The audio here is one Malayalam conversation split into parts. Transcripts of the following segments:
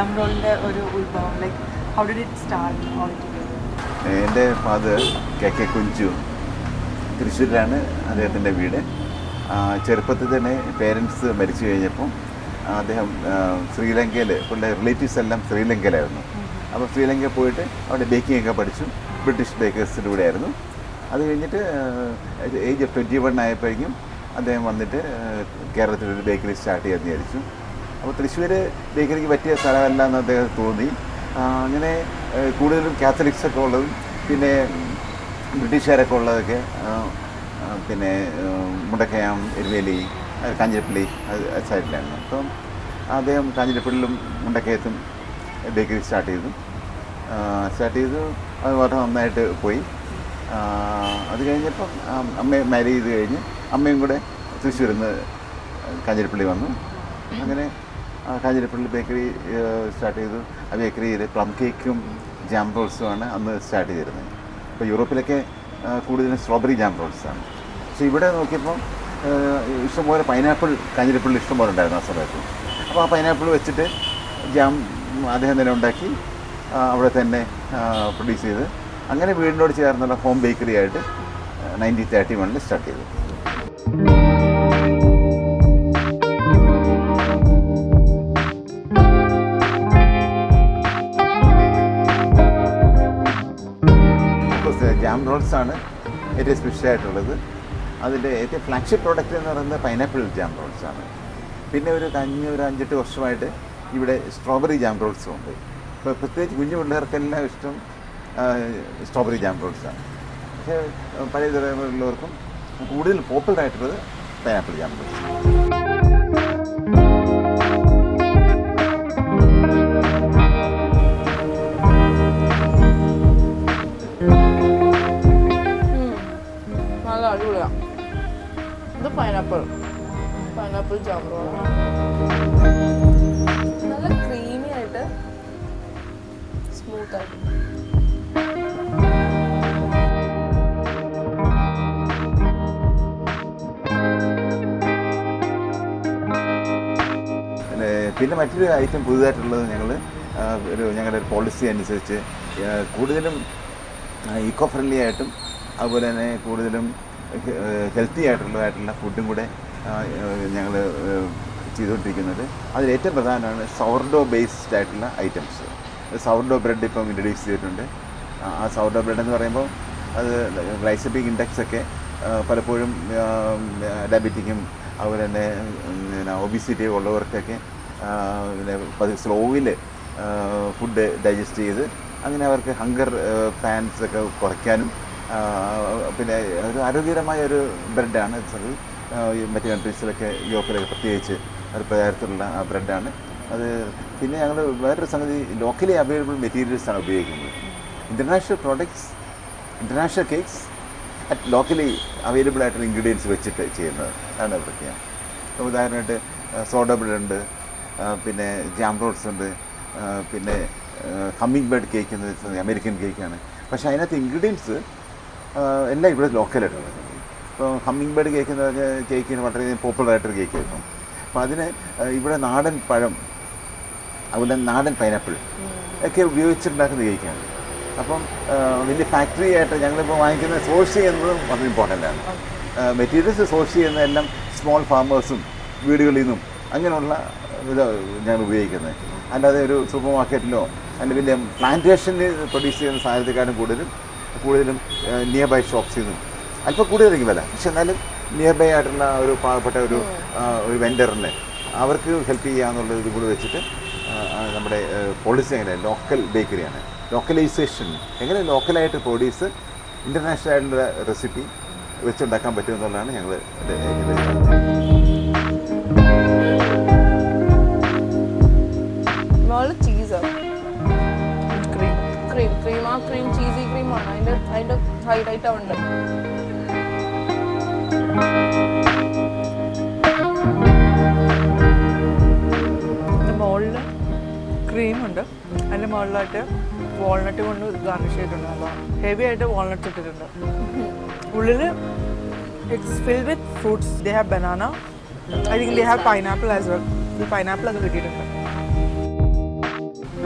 ജാം റോളിന്റെ ഒരു ഉത്ഭവം like how did it start all എന്റെ ഫാദർ കെ കെ കുഞ്ചു തൃശ്ശൂരിലാണ് അദ്ദേഹത്തിന്റെ വീട്. ചെറുപ്പത്തിൽ തന്നെ പേരൻസ് മരിച്ചു കഴിഞ്ഞപ്പം അദ്ദേഹം ശ്രീലങ്കയിൽ പുള്ളിയുടെ റിലേറ്റീവ്സ് എല്ലാം ശ്രീലങ്കയിലായിരുന്നു. അപ്പോൾ ശ്രീലങ്കയിൽ പോയിട്ട് അവിടെ ബേക്കിംഗ് ഒക്കെ പഠിച്ചു. ബ്രിട്ടീഷ് ബേക്കേഴ്സിന്റെ കൂടെ ആയിരുന്നു അത് കഴിഞ്ഞിട്ട് ഏജ് ഓഫ് ട്വന്റി വൺ ആയപ്പോഴേക്കും അദ്ദേഹം വന്നിട്ട് കേരളത്തിൽ ഒരു ബേക്കറി സ്റ്റാർട്ട് ചെയ്യാമെന്ന് വിചാരിച്ചു. അപ്പോൾ തൃശ്ശൂർ ബേക്കറിക്ക് പറ്റിയ സ്ഥലമല്ല എന്ന് അദ്ദേഹം തോന്നി അങ്ങനെ കൂടുതലും കാത്തലിക്സൊക്കെ ഉള്ളതും പിന്നെ ബ്രിട്ടീഷുകാരൊക്കെ ഉള്ളതൊക്കെ പിന്നെ മുണ്ടക്കയം എരുവേലി കാഞ്ഞിരപ്പള്ളി സൈഡിലായിരുന്നു. അപ്പം അദ്ദേഹം കാഞ്ഞിരപ്പള്ളിയിലും മുണ്ടക്കയത്തും ബേക്കറി സ്റ്റാർട്ട് ചെയ്തു. സ്റ്റാർട്ട് ചെയ്തു. അത് വളരെ നന്നായിട്ട് പോയി. അത് കഴിഞ്ഞപ്പം അമ്മയെ മാരി ചെയ്ത് കഴിഞ്ഞ് അമ്മയും കൂടെ തൃശ്ശൂരിൽ നിന്ന് കാഞ്ഞിരപ്പള്ളി വന്നു. അങ്ങനെ കാഞ്ഞിരപ്പള്ളി ബേക്കറി സ്റ്റാർട്ട് ചെയ്തു. ആ ബേക്കറിയിൽ പ്ലം കേക്കും ജാം റോൾസുമാണ് അന്ന് സ്റ്റാർട്ട് ചെയ്തിരുന്നത്. ഇപ്പോൾ യൂറോപ്പിലൊക്കെ കൂടുതലും സ്ട്രോബെറി ജാം റോൾസാണ് പക്ഷേ ഇവിടെ നോക്കിയപ്പോൾ ഇഷ്ടംപോലെ പൈനാപ്പിൾ കാഞ്ഞിരപ്പള്ളി ഇഷ്ടംപോലെ ഉണ്ടായിരുന്നു ആ സമയത്ത്. അപ്പോൾ ആ പൈനാപ്പിൾ വെച്ചിട്ട് ജാം അദ്ദേഹം തന്നെ ഉണ്ടാക്കി അവിടെ തന്നെ പ്രൊഡ്യൂസ് ചെയ്ത്. അങ്ങനെ വീടിനോട് ചേർന്നുള്ള ഹോം ബേക്കറി ആയിട്ട് നയന്റീൻ തേർട്ടി വണ്ണിൽ സ്റ്റാർട്ട് ചെയ്തു. റോൾസ് ആണ് ഏറ്റവും സ്പെഷ്യൽ ആയിട്ടുള്ളത്. അതിന്റെ ഏറ്റവും ഫ്ലാഗ്ഷിപ്പ് പ്രോഡക്റ്റ് എന്ന് പറയുന്നത് പൈനാപ്പിൾ ജാം റോൾസ് ആണ്. പിന്നെ ഒരു കഴിഞ്ഞ ഒരു അഞ്ചെട്ട് വർഷമായിട്ട് ഇവിടെ സ്ട്രോബെറി ജാം റോൾസും ഉണ്ട്. ഇപ്പോൾ പ്രത്യേകിച്ച് കുഞ്ഞു പിള്ളേർക്കെല്ലാം ഇഷ്ടം സ്ട്രോബെറി ജാം റോൾസ് ആണ്. പക്ഷേ പഴയ തലമുറയിലുള്ളവർക്കും കൂടുതൽ പോപ്പുലർ ആയിട്ടുള്ളത് pineapple jam rolls pineapple pineapple jam നല്ല ക്രീമി ആയിട്ട് സ്മൂത്ത് ആയിട്ട്. പിന്നെ മറ്റൊരു ഐറ്റം പുതുതായിട്ടുള്ളത് ഞങ്ങൾ ഒരു ഞങ്ങളുടെ ഒരു പോളിസി അനുസരിച്ച് കൂടുതലും ഈക്കോ ഫ്രണ്ട്ലി ആയിട്ടും അതുപോലെ തന്നെ കൂടുതലും ഹെൽത്തി ആയിട്ടുള്ളതായിട്ടുള്ള ഫുഡും കൂടെ ഞങ്ങൾ ചെയ്തുകൊണ്ടിരിക്കുന്നത്. അതിൽ ഏറ്റവും പ്രധാനമാണ് സൗർഡോ ബേസ്ഡ് ആയിട്ടുള്ള ഐറ്റംസ് സൗർഡോ ബ്രെഡ് ഇപ്പം ഇൻട്രൊഡ്യൂസ് ചെയ്തിട്ടുണ്ട്. ആ- സൗർഡോ ബ്രെഡ് എന്ന് പറയുമ്പോൾ അത് ഗ്ലൈസമിക് ഇൻഡെക്സ് ഒക്കെ പലപ്പോഴും ഡയബറ്റിക്കും അതുപോലെ തന്നെ പിന്നെ ഒബിസിറ്റി ഉള്ളവർക്കൊക്കെ പിന്നെ പതി സ്ലോവിൽ ഫുഡ് ഡൈജസ്റ്റ് ചെയ്ത് അങ്ങനെ അവർക്ക് ഹങ്കർ പാൻസ് ഒക്കെ കുറയ്ക്കാനും പിന്നെ ഒരു ആരോഗ്യകരമായ ഒരു ബ്രെഡാണ് മറ്റ് കൺട്രീസിലൊക്കെ യൂറോപ്പിലൊക്കെ പ്രത്യേകിച്ച് ഒരു പ്രചാരത്തിലുള്ള ആ ബ്രെഡാണ്. അത് പിന്നെ ഞങ്ങൾ വേറൊരു സംഗതി ലോക്കലി അവൈലബിൾ മെറ്റീരിയൽസാണ് ഉപയോഗിക്കുന്നത്. International products international cakes at locally available ആയിട്ടുള്ള ഇൻഗ്രീഡിയൻസ് വെച്ചിട്ട് ചെയ്യുന്നത്. അതാണ് പ്രത്യേകം. ഉദാഹരണമായിട്ട് സോഡ ബ്രെഡ് ഉണ്ട് പിന്നെ ജാം റോഡ്സ് ഉണ്ട് പിന്നെ ഹമ്മിങ് ബേർഡ് കേക്ക് എന്ന് വെച്ചാൽ അമേരിക്കൻ കേക്കാണ് പക്ഷേ അതിനകത്ത് ഇൻഗ്രീഡിയൻസ് എല്ലാം ഇവിടെ ലോക്കലായിട്ടുള്ളത് ഇപ്പോൾ ഹമ്മിങ് ബേർഡ് കേക്ക് എന്ന് പറഞ്ഞാൽ കേക്കിന് വളരെ പോപ്പുലർ ആയിട്ടൊരു കേക്ക് ആയിരുന്നു അപ്പോൾ അതിന് ഇവിടെ നാടൻ പഴം അതുപോലെ നാടൻ പൈനാപ്പിൾ ഒക്കെ ഉപയോഗിച്ചിട്ടുണ്ടാക്കുന്ന കേക്കാണ്. അപ്പം വലിയ ഫാക്ടറി ആയിട്ട് ഞങ്ങളിപ്പോൾ വാങ്ങിക്കുന്ന സോഴ്സ് ചെയ്യുന്നതും വളരെ ഇമ്പോർട്ടന്റ് ആണ്. മെറ്റീരിയൽസ് സോഴ്സ് ചെയ്യുന്നതെല്ലാം സ്മോൾ ഫാമേഴ്സും വീടുകളിൽ നിന്നും അങ്ങനെയുള്ള ഇത് ഞങ്ങൾ ഉപയോഗിക്കുന്നത്. അല്ലാതെ ഒരു സൂപ്പർ മാർക്കറ്റിലോ അല്ലെങ്കിൽ വലിയ പ്ലാന്റേഷനിൽ പ്രൊഡ്യൂസ് ചെയ്യുന്ന സാധനത്തെക്കാളും കൂടുതലും കൂടുതലും നിയർ ബൈ ഷോപ്സിൽ നിന്നും. അല്പം കൂടുതലായിരിക്കും വില. പക്ഷെ എന്നാലും നിയർ ബൈ ആയിട്ടുള്ള ഒരു പാവപ്പെട്ട ഒരു ഒരു വെൻഡറിനെ അവർക്ക് ഹെൽപ്പ് ചെയ്യാന്നുള്ള ഇത് കൂടി വെച്ചിട്ട് നമ്മുടെ പോളിസി എങ്ങനെ? ലോക്കൽ ബേക്കറിയാണ് ലോക്കലൈസേഷൻ എങ്ങനെ ലോക്കലായിട്ട് പ്രൊഡ്യൂസ് ഇന്റർനാഷണൽ ആയിട്ടുള്ള റെസിപ്പി വെച്ചുണ്ടാക്കാൻ പറ്റുമെന്നുള്ളതാണ് ഞങ്ങൾ അതിന്റെ ഹൈലൈറ്റ് അതിന്റെ മുകളിൽ ക്രീമുണ്ട് അതിന്റെ മുകളിലായിട്ട് വാൾനട്ട് കൊണ്ട് ഗാർണിഷ് ചെയ്തിട്ടുണ്ട് അപ്പോൾ ഹെവി ആയിട്ട് വാൾനട്ട് ഇട്ടിട്ടുണ്ട്. ഉള്ളിൽ it's fill with fruits they have banana I think they have pineapple as well ഈ പൈനാപ്പിൾ ഒക്കെ കിട്ടിയിട്ടുണ്ട്.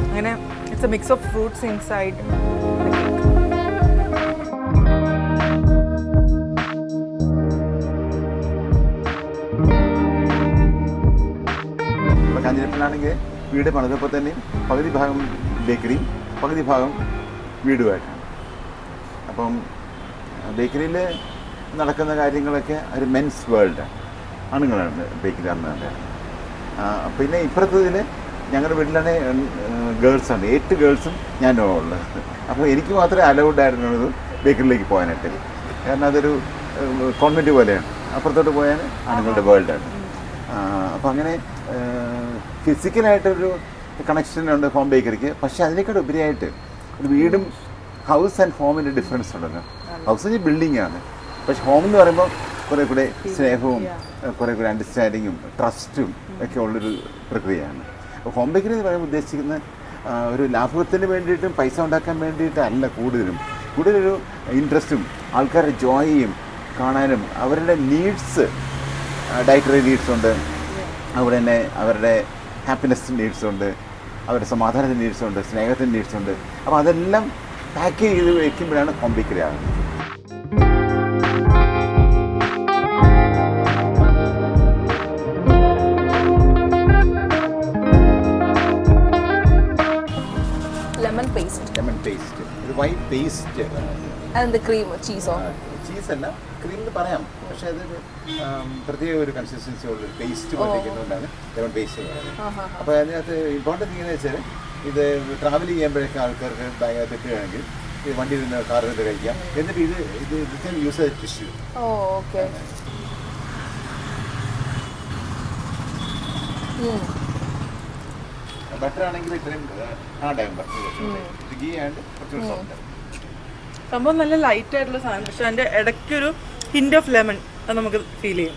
അങ്ങനെ it's a mix of fruits inside വീട് പണിതപ്പോൾ തന്നെ പകുതി ഭാഗം ബേക്കറിയും പകുതി ഭാഗം വീടുമായിട്ടാണ്. അപ്പം ബേക്കറിയിൽ നടക്കുന്ന കാര്യങ്ങളൊക്കെ ഒരു മെൻസ് വേൾഡാണ് ആണുങ്ങളാണ് ബേക്കറി അന്ന് പിന്നെ ഇപ്പുറത്തതിൽ ഞങ്ങളുടെ വീട്ടിലാണ് ഗേൾസാണ് എട്ട് ഗേൾസും ഞാൻ ഉള്ളത്. അപ്പോൾ എനിക്ക് മാത്രമേ അലൗഡ് ആയിരുന്നുള്ളൂ ബേക്കറിയിലേക്ക് പോകാനായിട്ട്. കാരണം അതൊരു കോൺവെന്റ് പോലെയാണ്. അപ്പുറത്തോട്ട് പോയാൽ ആണുങ്ങളുടെ വേൾഡാണ് അപ്പോൾ അങ്ങനെ ഫിസിക്കലായിട്ടൊരു കണക്ഷൻ ഉണ്ട് ഹോം ബേക്കറിക്ക് പക്ഷേ അതിനേക്കാൾ ഉപരിയായിട്ട് ഒരു വീടും ഹൗസ് ആൻഡ് ഹോമിന്റെ ഡിഫറൻസ് ഉണ്ടല്ലോ. ഹൗസ് ബിൽഡിംഗ് ആണ്. പക്ഷെ ഹോം എന്ന് പറയുമ്പോൾ കുറേ കൂടെ സ്നേഹവും കുറേ കൂടെ അണ്ടർസ്റ്റാൻഡിങ്ങും ട്രസ്റ്റും ഒക്കെ ഉള്ളൊരു പ്രക്രിയയാണ്. അപ്പോൾ ഹോം ബേക്കറി എന്ന് പറയുമ്പോൾ ഉദ്ദേശിക്കുന്ന ഒരു ലാഭത്തിന് വേണ്ടിയിട്ടും പൈസ ഉണ്ടാക്കാൻ വേണ്ടിയിട്ടല്ല കൂടുതലും. കൂടുതലൊരു ഇൻട്രസ്റ്റും ആൾക്കാരുടെ ജോയിയും കാണാനും അവരുടെ നീഡ്സ് ഡയറ്ററി നീഡ്സ് ഉണ്ട്. അതുപോലെ തന്നെ അവരുടെ ഹാപ്പിനെസ് നീഡ്സ് ഉണ്ട് അവരുടെ സമാധാനത്തിന്റെ നീഡ്സ് ഉണ്ട് സ്നേഹത്തിന്റെ നീഡ്സ് ഉണ്ട്. അപ്പോൾ അതെല്ലാം പാക്ക് ചെയ്ത് വയ്ക്കുമ്പോഴാണ് ഹോം ബേക്കറി ആകുന്നത് ലെമൺ പേസ്റ്റ് ലെമൺ പേസ്റ്റ് ഇത് വൈറ്റ് പേസ്റ്റ് അതെന്ത് ക്രീം ചീസോ ചീസ് അല്ല ക്രീം എന്ന് പറയാം. പക്ഷേ അതൊരു ആം, പ്രത്യേക ഒരു കൺസിസ്റ്റൻസി ഉള്ള പേസ്റ്റ് പോലെയൊക്കെയുള്ളതുകൊണ്ടാണ് ലെമൺ പേസ്റ്റ് അപ്പോൾ അതിനകത്ത് ഇമ്പോർട്ടന്റ് തിങ് എന്ന് വെച്ചാൽ ഇത് ട്രാവൽ ചെയ്യുമ്പോഴേക്കും ആൾക്കാർക്ക് ഭയങ്കര തെറ്റുകയാണെങ്കിൽ ഈ വണ്ടി നിന്ന് കാറിൽ നിന്ന് കഴിക്കാം. എന്നിട്ട് ഇത് ഇത് ഇത്രയും യൂസ് ചെയ്ത ടിഷ്യൂ ഓക്കെ. ബട്ടർ ആണെങ്കിൽ ഇത്രയും ആ ബട്ടർ ഇത് ഗീ ആൻഡ് കുറച്ചുകൂടി സോഫ്റ്റ് സംഭവം നല്ല ലൈറ്റ് ആയിട്ടുള്ള സാധനം. പക്ഷെ അതിന്റെ ഇടയ്ക്കൊരു ഹിൻഡ് ഓഫ് ലെമൺ അത് നമുക്ക് ഫീൽ ചെയ്യും.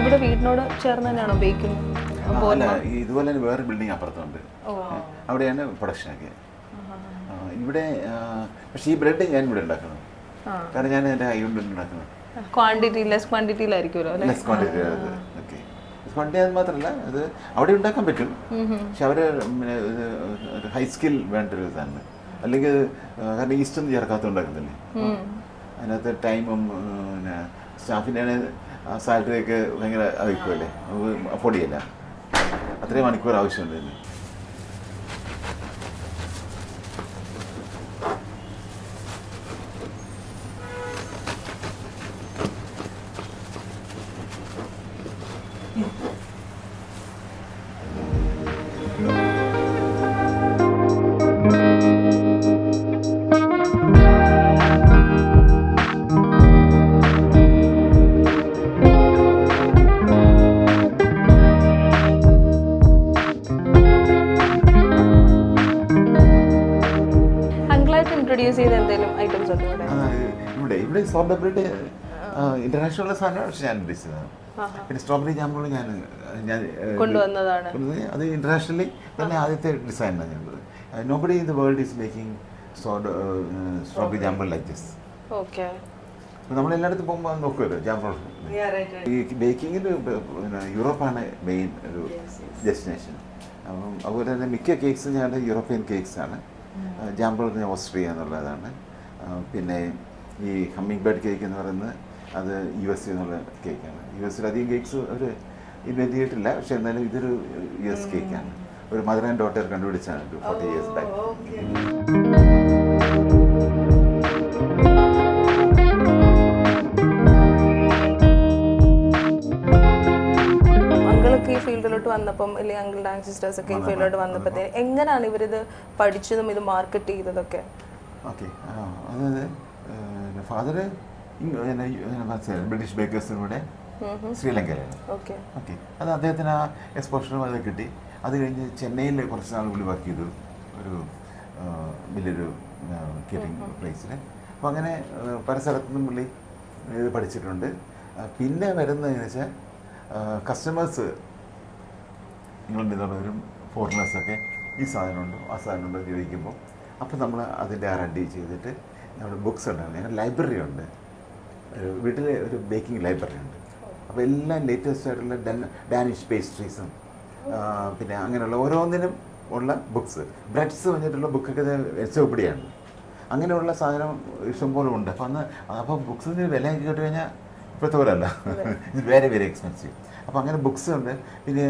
ഇവിടെ വീടിനോട് ചേർന്ന് തന്നെയാണോ ഉപയോഗിക്കുന്നത്? അല്ല ഇതുപോലെ തന്നെ വേറെ ബിൽഡിംഗ് അപ്പുറത്തുണ്ട്. അവിടെയാണ് പ്രൊഡക്ഷൻ ഒക്കെ. ആ, ഇവിടെ പക്ഷേ ഈ ബ്രെഡ് ഞാൻ ഇവിടെ ഉണ്ടാക്കണം കാരണം ഞാൻ എന്റെ കൈ കൊണ്ട് ഉണ്ടാക്കണം ക്വാണ്ടിറ്റി ലെസ് ക്വാണ്ടിറ്റിയിലായിരിക്കുമല്ലോ ലെസ് ക്വാണ്ടിറ്റി അത് ഓക്കെ ക്വാണ്ടിറ്റി അത് മാത്രമല്ല അത് അവിടെ ഉണ്ടാക്കാൻ പറ്റും. പക്ഷെ അവർ ഒരു ഹൈ സ്കിൽ വേണ്ട ഒരു ഇതാണ്. അല്ലെങ്കിൽ കാരണം ഈസ്റ്റ് ഒന്നും ചേർക്കാത്ത ഉണ്ടാക്കുന്നില്ലേ? അതിനകത്ത് ടൈമും പിന്നെ സ്റ്റാഫിന്റെ സാലറി ഒക്കെ ഭയങ്കര വയ്ക്കുമല്ലേ അഫോർഡ് ചെയ്യില്ല. അത്രയും മണിക്കൂർ ആവശ്യമുണ്ട് ഇവിടെ ഇന്റർനാഷണൽ സാധനമാണ് പക്ഷെ ഞാൻ ഉദ്ദേശിച്ചതാണ് പിന്നെ സ്ട്രോബെറി ജാമുകൾ ഞാൻ ഞാൻ കൊണ്ടുവന്നതാണ്. അത് ഇന്റർനാഷണലി തന്നെ ആദ്യത്തെ ഡിസൈനാണ് ഞങ്ങൾ nobody in the world is making strawberry ജാമ്പിൾ like this okay. നമ്മൾ എല്ലായിടത്തും പോകുമ്പോൾ നോക്കുമല്ലോ ജാമ്പോൾ ഈ ബേക്കിങ്ങിൽ പിന്നെ യൂറോപ്പാണ് മെയിൻ ഒരു ഡെസ്റ്റിനേഷൻ അപ്പം അതുപോലെ തന്നെ മിക്ക കേക്സ് ഞാൻ യൂറോപ്യൻ കേക്സ് ആണ്. ജാമ്പിൾ ഓസ്ട്രിയ എന്നുള്ളതാണ്. പിന്നെ ഈ ഹമ്മിങ് ബേർഡ് കേക്ക് എന്ന് പറയുന്നത് അത് യു എസ് എന്നുള്ള കേക്കാണ്. യു എസിൽ അധികം കേക്ക്സ് അവർ ഇൻവെന്റ് ചെയ്തിട്ടില്ല പക്ഷെ എന്നാലും ഇതൊരു യു എസ് കേക്കാണ്. ഒരു മദർ ആൻഡ് ഡോട്ടർ കണ്ടുപിടിച്ചാണ് ഒരു ഫോർട്ടി ഇയേഴ്സ് ബാക്ക്. ഫീൽഡിലോട്ട് വന്നപ്പം അല്ലെങ്കിൽ അങ്കിളുടെ ആൻസിസ്റ്റേഴ്സ് ഒക്കെ ഈ ഫീൽഡിലോട്ട് വന്നപ്പോഴത്തേന് എങ്ങനെയാണ് ഇവരിത് പഠിച്ചതും ഇത് മാർക്കറ്റ് ചെയ്തതൊക്കെ? ഓക്കെ. അതായത് ഫാദർ ബ്രിട്ടീഷ് ബേക്കേഴ്സിലൂടെ ശ്രീലങ്കയിലാണ്. ഓക്കെ. അത് അദ്ദേഹത്തിന് ആ എക്സ്പോഷറും അത് കിട്ടി. അത് കഴിഞ്ഞ് ചെന്നൈയിൽ കുറച്ച് നാൾ കൂടി വർക്ക് ചെയ്തു. ഒരു വലിയൊരു കേറ്ററിംഗ് പ്ലേസിൽ അപ്പോൾ അങ്ങനെ പല സ്ഥലത്തു നിന്നും പുള്ളി ഇത് പഠിച്ചിട്ടുണ്ട്. പിന്നെ വരുന്നതെന്ന് വെച്ചാൽ കസ്റ്റമേഴ്സ് ഇംഗ്ലണ്ടിൽ നിന്നുള്ളവരും ഫോറിനേഴ്സൊക്കെ ഈ സാധനമുണ്ടോ ആ സാധനമുണ്ടോ ചോദിക്കുമ്പോൾ അപ്പോൾ നമ്മൾ അതിന്റെ ആർ ഡി ചെയ്തിട്ട് നമ്മുടെ ബുക്സ് ഉണ്ടായിരുന്നു ഞങ്ങളുടെ ലൈബ്രറി ഉണ്ട്. ഒരു വീട്ടിലെ ഒരു ബേക്കിംഗ് ലൈബ്രറി ഉണ്ട്. അപ്പോൾ എല്ലാം ലേറ്റസ്റ്റ് ആയിട്ടുള്ള ഡാനിഷ് പേസ്ട്രീസും പിന്നെ അങ്ങനെയുള്ള ഓരോന്നിനും ഉള്ള ബുക്സ് ബ്രെഡ്സ് വന്നിട്ടുള്ള ബുക്കൊക്കെ എച്ചോപ്പിടിയാണ് അങ്ങനെയുള്ള സാധനം ഇഷ്ടംപോലെ ഉണ്ട്. അപ്പം അന്ന് അപ്പോൾ ബുക്സിന് വില കേട്ട് കഴിഞ്ഞാൽ ഇപ്പോഴത്തെ പോലെ അല്ല. ഇത് വെരി വെരി എക്സ്പെൻസീവ് അപ്പോൾ അങ്ങനെ ബുക്സ് ഉണ്ട്. പിന്നെ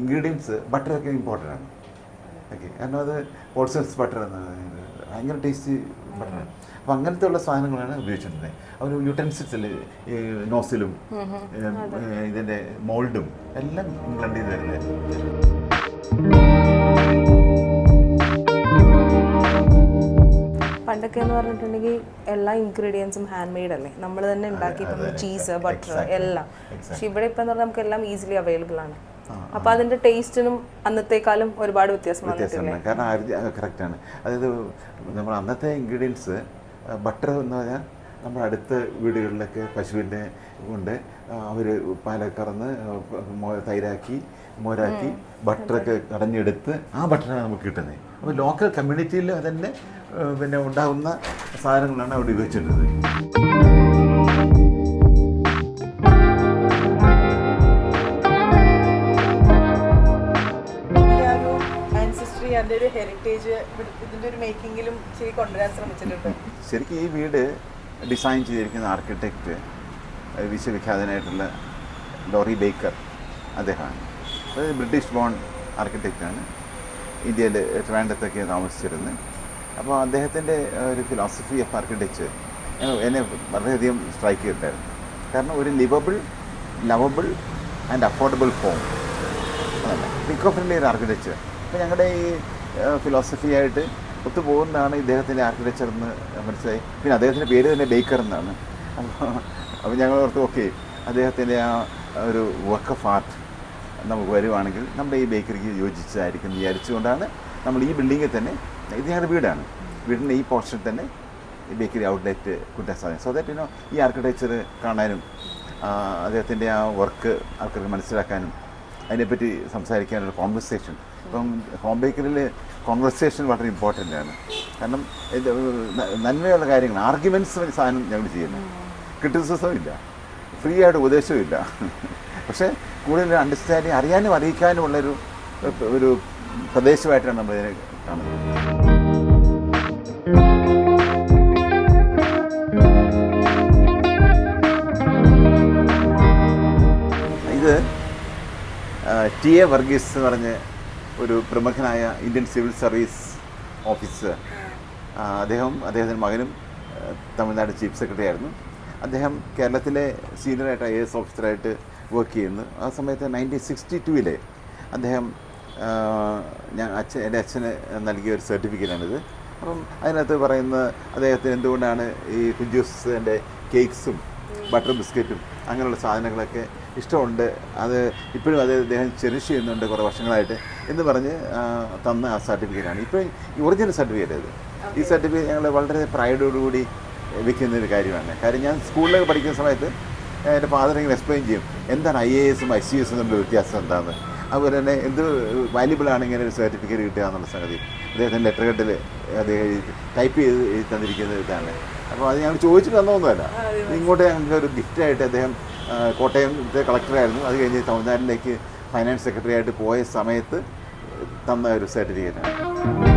ഇൻഗ്രീഡിയൻസ് ബട്ടറൊക്കെ ഇമ്പോർട്ടന്റ് ആണ്. ഓക്കെ കാരണം അത് ഹോൾസെൽസ് ബട്ടർ എന്ന് ഭയങ്കര ടേസ്റ്റ് ബട്ടറാണ് അപ്പോൾ അങ്ങനത്തെ ഉള്ള സാധനങ്ങളാണ് ഉപയോഗിച്ചിരുന്നത് അവർ യൂട്ടൻസിൽസിൽ നോസിലും ഇതിന്റെ മോൾഡും എല്ലാം ഇംഗ്ലണ്ടിൽ നിന്ന് വരുന്നത്. പണ്ടൊക്കെ എന്ന് പറഞ്ഞിട്ടുണ്ടെങ്കിൽ എല്ലാ ഇൻഗ്രീഡിയൻസും ഹാൻഡ് മെയ്ഡ് അല്ലേ? നമ്മൾ തന്നെ ഉണ്ടാക്കി ചീസ് ബട്ടർ എല്ലാം. പക്ഷെ ഇവിടെ ഇപ്പം പറഞ്ഞാൽ നമുക്ക് എല്ലാം ഈസിലി അവൈലബിൾ ആണ്. അപ്പൊ അതിന്റെ ടേസ്റ്റിനും അന്നത്തെക്കാളും ഒരുപാട് വ്യത്യാസം കാരണം വ്യത്യാസമുണ്ട് കാരണം ആണ്. അതായത് നമ്മൾ അന്നത്തെ ഇൻഗ്രീഡിയൻസ് ബട്ടർ എന്ന് പറഞ്ഞാൽ നമ്മുടെ അടുത്ത വീടുകളിലൊക്കെ പശുവിന്റെ കൊണ്ട് അവർ പാലക്കറന്ന് തൈരാക്കി മോരാക്കി ബട്ടറൊക്കെ കടഞ്ഞെടുത്ത് ആ ബട്ടറാണ് നമുക്ക് കിട്ടുന്നത്. അപ്പോൾ ലോക്കൽ കമ്മ്യൂണിറ്റിയിൽ തന്നെ പിന്നെ ഉണ്ടാകുന്ന സാധനങ്ങളാണ് അവിടെ ഉപയോഗിച്ചിട്ടുള്ളത്. ഒരു ഹെറിറ്റേജ് ഇതിന്റെ ഒരു മേക്കിങ്ങിലും കൊണ്ടുവരാൻ ശ്രമിച്ചിട്ടുണ്ട്. ശരിക്കും ഈ വീട് ഡിസൈൻ ചെയ്തിരിക്കുന്ന ആർക്കിടെക്റ്റ് വിശ്വവിഖ്യാതനായിട്ടുള്ള ലോറി ബേക്കർ അദ്ദേഹമാണ്. അത് ബ്രിട്ടീഷ് ബോൺ ആർക്കിടെക്റ്റാണ് ഇന്ത്യയിൽ ട്രിവാൻഡത്തൊക്കെ താമസിച്ചിരുന്നത് അപ്പോൾ അദ്ദേഹത്തിന്റെ ഒരു ഫിലോസഫി ഓഫ് ആർക്കിടെക്ചർ എന്നെ വളരെയധികം സ്ട്രൈക്ക് ചെയ്തിട്ടുണ്ടായിരുന്നു. കാരണം ഒരു livable lovable and affordable form അതല്ല ഇക്കോ ഫ്രണ്ട്ലി ഒരു ആർക്കിടെക്ചർ അപ്പോൾ ഞങ്ങളുടെ ഈ ഫിലോസഫി ആയിട്ട് ഒത്തുപോകുന്നതാണ് ഇദ്ദേഹത്തിന്റെ ആർക്കിടെക്ചർ എന്ന് മനസ്സിലായി. പിന്നെ അദ്ദേഹത്തിന്റെ പേര് തന്നെ ബേക്കർ എന്നാണ്. അപ്പോൾ അപ്പോൾ ഞങ്ങൾ ഓർത്ത് ഓക്കെ അദ്ദേഹത്തിന്റെ ആ ഒരു വർക്ക് ഓഫ് ആർട്ട് നമുക്ക് വരുവാണെങ്കിൽ നമ്മുടെ ഈ ബേക്കറിക്ക് യോജിച്ചതായിരിക്കും വിചാരിച്ചുകൊണ്ടാണ് നമ്മൾ ഈ ബിൽഡിങ്ങിൽ തന്നെ ഇത് ഞങ്ങളുടെ വീടാണ്. വീടിന്റെ ഈ പോർഷനിൽ തന്നെ ഈ ബേക്കറി ഔട്ട്ലെറ്റ് കൊണ്ടുവരാൻ സാധിക്കും. സോ ദാറ്റ് പിന്നെ ഈ ആർക്കിടെക്ചർ കാണാനും അദ്ദേഹത്തിന്റെ ആ വർക്ക് ആൾക്കാർക്ക് മനസ്സിലാക്കാനും അതിനെപ്പറ്റി സംസാരിക്കാനുള്ള കോൺവെർസേഷൻ ഇപ്പം ഹോം ബേക്കറിൽ കോൺവെർസേഷൻ വളരെ ഇമ്പോർട്ടന്റ് ആണ്. കാരണം ഇത് നന്മയുള്ള കാര്യങ്ങൾ ആർഗ്യുമെന്റ്സ് സാധനം ഞങ്ങൾ ചെയ്യുന്നു. ക്രിറ്റിസിസവും ഇല്ല. ഫ്രീ ആയിട്ട് ഉപദേശവും ഇല്ല. പക്ഷേ കൂടുതൽ അണ്ടർസ്റ്റാൻഡിങ് അറിയാനും അറിയിക്കാനും ഉള്ളൊരു ഒരു പ്രദേശമായിട്ടാണ് നമ്മളിതിനെ കാണുന്നത്. ടി എ വർഗീസ് എന്ന് പറഞ്ഞ ഒരു പ്രമുഖനായ ഇന്ത്യൻ സിവിൽ സർവീസ് ഓഫീസർ. അദ്ദേഹം അദ്ദേഹത്തിന്റെ മകനും തമിഴ്നാട് ചീഫ് സെക്രട്ടറി ആയിരുന്നു. അദ്ദേഹം കേരളത്തിലെ സീനിയറായിട്ട് ഐ എസ് ഓഫീസറായിട്ട് വർക്ക് ചെയ്യുന്നു. ആ സമയത്ത് നയന്റീൻ സിക്സ്റ്റി ടൂവിലെ അദ്ദേഹം ഞാൻ അച്ഛൻ എന്റെ അച്ഛന് നൽകിയ ഒരു സർട്ടിഫിക്കറ്റാണിത് അപ്പം അതിനകത്ത് പറയുന്ന അദ്ദേഹത്തിന് എന്തുകൊണ്ടാണ് ഈ കുഞ്ചൂസിന്റെ കേക്ക്സും ബട്ടർ ബിസ്ക്കറ്റും അങ്ങനെയുള്ള സാധനങ്ങളൊക്കെ ഇഷ്ടമുണ്ട്? അത് ഇപ്പോഴും അത് അദ്ദേഹം ചെറിഷ് ചെയ്യുന്നുണ്ട് കുറേ വർഷങ്ങളായിട്ട്. എന്ന് പറഞ്ഞ് തന്ന ആ സർട്ടിഫിക്കറ്റാണ് ഇപ്പോൾ ഒറിജിനൽ സർട്ടിഫിക്കറ്റ് ഇത് ഈ സർട്ടിഫിക്കറ്റ് ഞങ്ങൾ വളരെ പ്രൈഡോടുകൂടി വെക്കുന്ന ഒരു കാര്യമാണ്. കാര്യം ഞാൻ സ്കൂളിലൊക്കെ പഠിക്കുന്ന സമയത്ത് എന്റെ ഫാദർ ഇങ്ങനെ എക്സ്പ്ലെയിൻ ചെയ്യും എന്താണ് ഐ എ എസും ഐ സി എസും തമ്മിലുള്ള വ്യത്യാസം എന്താണെന്ന് അതുപോലെ തന്നെ എന്ത് വാല്യുബിൾ ആണ് ഇങ്ങനെ ഒരു സർട്ടിഫിക്കറ്റ് കിട്ടുക എന്നുള്ള സംഗതി. അദ്ദേഹത്തിന്റെ ലെറ്റർ കെട്ടിൽ അദ്ദേഹം ടൈപ്പ് ചെയ്ത് എഴുതി തന്നിരിക്കുന്ന ഇതാണ്. അപ്പോൾ അത് ഞങ്ങൾ ചോദിച്ചിട്ട് തന്നൊന്നുമല്ല ഇങ്ങോട്ട് ഞങ്ങൾക്ക് ഒരു ഗിഫ്റ്റായിട്ട് അദ്ദേഹം കോട്ടയത്തെ കളക്ടറായിരുന്നു അത് കഴിഞ്ഞ് തമിഴ്നാട്ടിലേക്ക് ഫൈനാൻസ് സെക്രട്ടറി ആയിട്ട് പോയ സമയത്ത് തന്ന ഒരു സർട്ടിഫിക്കറ്റാണ്